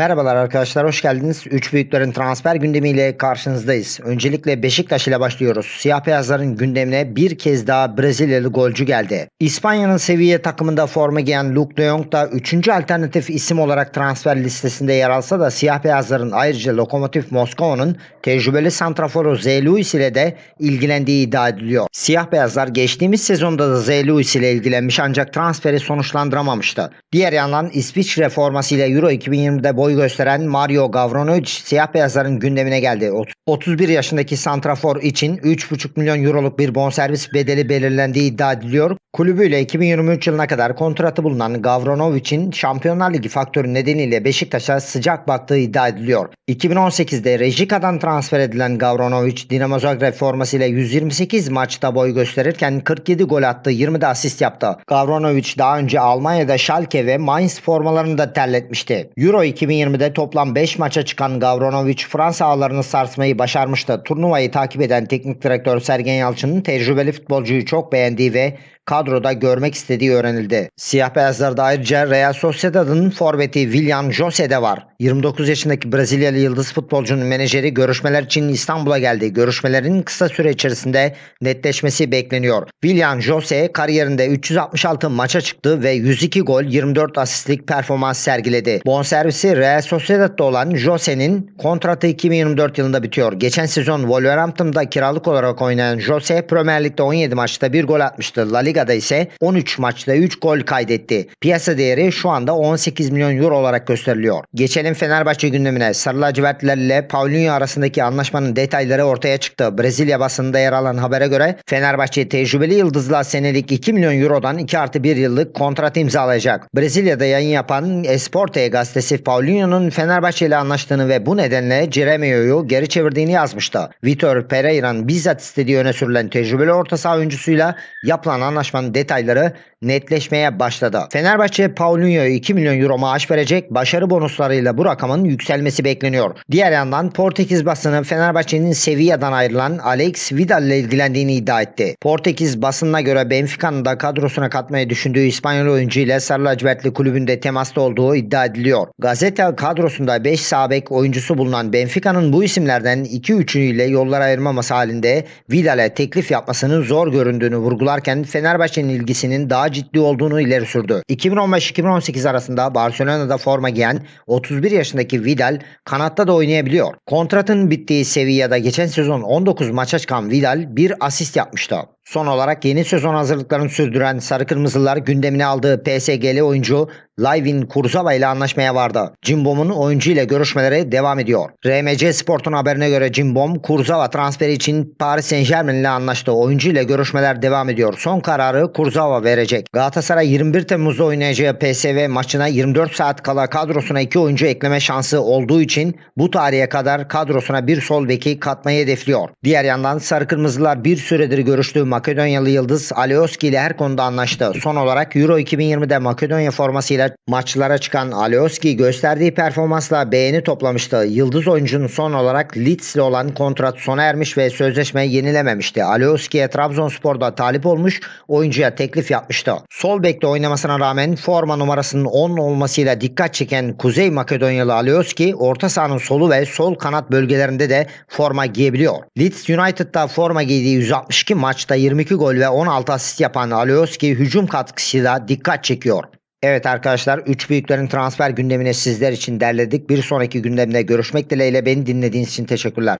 Merhabalar arkadaşlar hoş geldiniz. Üç büyüklerin transfer gündemiyle karşınızdayız. Öncelikle Beşiktaş ile başlıyoruz. Siyah beyazların gündemine bir kez daha Brezilyalı golcü geldi. İspanya'nın seviye takımında forma giyen Luke de Jong da 3. alternatif isim olarak transfer listesinde yer alsa da siyah beyazların ayrıca Lokomotiv Moskova'nın tecrübeli santraforu Z. Luis ile de ilgilendiği iddia ediliyor. Siyah beyazlar geçtiğimiz sezonda da Z. Luis ile ilgilenmiş ancak transferi sonuçlandıramamıştı. Diğer yandan İsviçre formasıyla Euro 2020'de boy gösteren Mario Gavranovic siyah beyazların gündemine geldi. Ot- 31 yaşındaki santrafor için 3,5 milyon euroluk bir bonservis bedeli belirlendiği iddia ediliyor. Kulübüyle 2023 yılına kadar kontratı bulunan Gavranovic'in Şampiyonlar Ligi faktörü nedeniyle Beşiktaş'a sıcak baktığı iddia ediliyor. 2018'de Rejika'dan transfer edilen Gavranovic Dinamo Zagreb formasıyla 128 maçta boy gösterirken 47 gol attı, 20 de asist yaptı. Gavranovic daha önce Almanya'da Schalke ve Mainz formalarını da terletmişti. Euro 2020'de toplam 5 maça çıkan Gavranovic Fransa ağlarını sarsmayı başarmıştı. Turnuvayı takip eden teknik direktör Sergen Yalçın'ın tecrübeli futbolcuyu çok beğendiği ve kadroda görmek istediği öğrenildi. Siyah beyazlarda ayrıca Real Sociedad'ın forveti William Jose de var. 29 yaşındaki Brezilyalı yıldız futbolcunun menajeri görüşmeler için İstanbul'a geldi. Görüşmelerin kısa süre içerisinde netleşmesi bekleniyor. William Jose kariyerinde 366 maça çıktı ve 102 gol 24 asistlik performans sergiledi. Bonservisi Real Sociedad'da olan Jose'nin kontratı 2024 yılında bitiyor. Geçen sezon Wolverhampton'da kiralık olarak oynayan Jose Premier Lig'de 17 maçta 1 gol atmıştı. La Liga'da ise 13 maçta 3 gol kaydetti. Piyasa değeri şu anda 18 milyon euro olarak gösteriliyor. Geçelim Fenerbahçe gündemine. Sarı lacivertliler ile Paulinho arasındaki anlaşmanın detayları ortaya çıktı. Brezilya basınında yer alan habere göre Fenerbahçe tecrübeli yıldızla senelik 2 milyon eurodan 2 artı 1 yıllık kontrat imzalayacak. Brezilya'da yayın yapan Esporte gazetesi Paulinho'nun Fenerbahçe ile anlaştığını ve bu nedenle Jeremio'yu geri çevirdiğini yazmıştı. Vitor Pereira'nın bizzat istediği öne sürülen tecrübeli orta saha oyuncusuyla yapılan anlaşmanın detayları netleşmeye başladı. Fenerbahçe Paulinho'ya 2 milyon euro maaş verecek. Başarı bonuslarıyla bu rakamın yükselmesi bekleniyor. Diğer yandan Portekiz basını Fenerbahçe'nin Sevilla'dan ayrılan Alex Vidal ile ilgilendiğini iddia etti. Portekiz basınına göre Benfica'nın da kadrosuna katmayı düşündüğü İspanyol oyuncu ile Sarı Lacivertli kulübünde temasta olduğu iddia ediliyor. Gazete kadrosunda 5 sağ bek oyuncusu bulunan Benfica'nın bu isimlerden 2-3'ünüyle yollar ayırmaması halinde Vidal'e teklif yapmasının zor göründüğünü vurgularken Fenerbahçe'nin ilgisinin daha ciddi olduğunu ileri sürdü. 2015-2018 arasında Barcelona'da forma giyen 31 yaşındaki Vidal kanatta da oynayabiliyor. Kontratın bittiği Sevilla'da geçen sezon 19 maça çıkan Vidal bir asist yapmıştı. Son olarak yeni sezon hazırlıklarını sürdüren Sarı Kırmızılar gündemine aldığı PSG'li oyuncu Layvin Kurzawa ile anlaşmaya vardı. Cimbom'un oyuncu ile görüşmeleri devam ediyor. RMC Sport'un haberine göre Cimbom, Kurzawa transferi için Paris Saint Germain ile anlaştı. Oyuncu ile görüşmeler devam ediyor. Son kararı Kurzawa verecek. Galatasaray 21 Temmuz'da oynayacağı PSV maçına 24 saat kala kadrosuna 2 oyuncu ekleme şansı olduğu için bu tarihe kadar kadrosuna bir sol beki katmayı hedefliyor. Diğer yandan Sarı Kırmızılar bir süredir görüştüğü Makedonyalı yıldız Alioski ile her konuda anlaştı. Son olarak Euro 2020'de Makedonya formasıyla maçlara çıkan Alioski gösterdiği performansla beğeni toplamıştı. Yıldız oyuncunun son olarak Leeds ile olan kontrat sona ermiş ve sözleşme yenilememişti. Alioski'ye Trabzonspor'da talip olmuş, oyuncuya teklif yapmıştı. Sol bekte oynamasına rağmen forma numarasının 10 olmasıyla dikkat çeken Kuzey Makedonyalı Alioski orta sahanın solu ve sol kanat bölgelerinde de forma giyebiliyor. Leeds United'da forma giydiği 162 maçta 22 gol ve 16 asist yapan Alioski hücum katkısıyla dikkat çekiyor. Evet arkadaşlar 3 büyüklerin transfer gündemini sizler için derledik. Bir sonraki gündemde görüşmek dileğiyle beni dinlediğiniz için teşekkürler.